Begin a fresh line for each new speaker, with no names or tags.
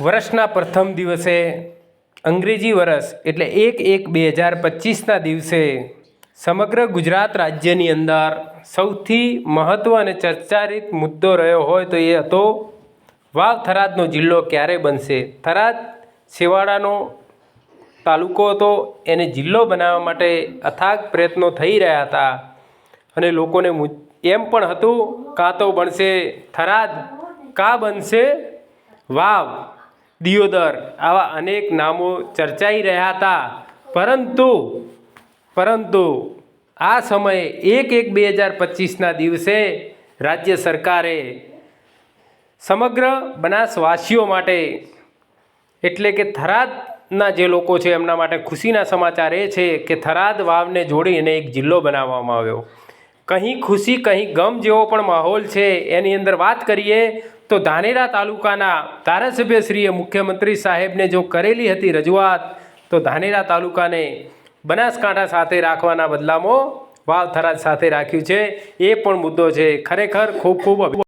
વર્ષના પ્રથમ દિવસે, અંગ્રેજી વર્ષ એટલે એક એક બે હજાર પચીસના દિવસે સમગ્ર ગુજરાત રાજ્યની અંદર સૌથી મહત્ત્વ અને ચર્ચારિત મુદ્દો રહ્યો હોય તો એ હતો, વાવ થરાદનો જિલ્લો ક્યારે બનશે? થરાદ છેવાડાનો તાલુકો હતો, એને જિલ્લો બનાવવા માટે અથાગ પ્રયત્નો થઈ રહ્યા હતા અને લોકોને એમ પણ હતું, કાં તો બનશે થરાદ, કાં બનશે વાવ. દિયોદર આવા અનેક નામો ચર્ચાઈ રહ્યા હતા. પરંતુ પરંતુ આ સમયે એક એક બે હજાર પચીસના દિવસે રાજ્ય સરકારે સમગ્ર બનાસવાસીઓ માટે, એટલે કે થરાદના જે લોકો છે એમના માટે ખુશીના સમાચાર એ છે કે થરાદ વાવને જોડીને એક જિલ્લો બનાવવામાં આવ્યો. કંઈ ખુશી, કંઈ ગમ જેવો પણ માહોલ છે, એની અંદર વાત કરીએ તો ધાનેરા તાલુકાના ધારાસભ્યશ્રીએ મુખ્યમંત્રી સાહેબને જો કરેલી હતી રજૂઆત, તો ધાનેરા તાલુકાને બનાસકાંઠા સાથે રાખવાના બદલામાં વાવ થરાદ સાથે રાખ્યું છે. એ પણ મુદ્દો છે. ખરેખર ખૂબ ખૂબ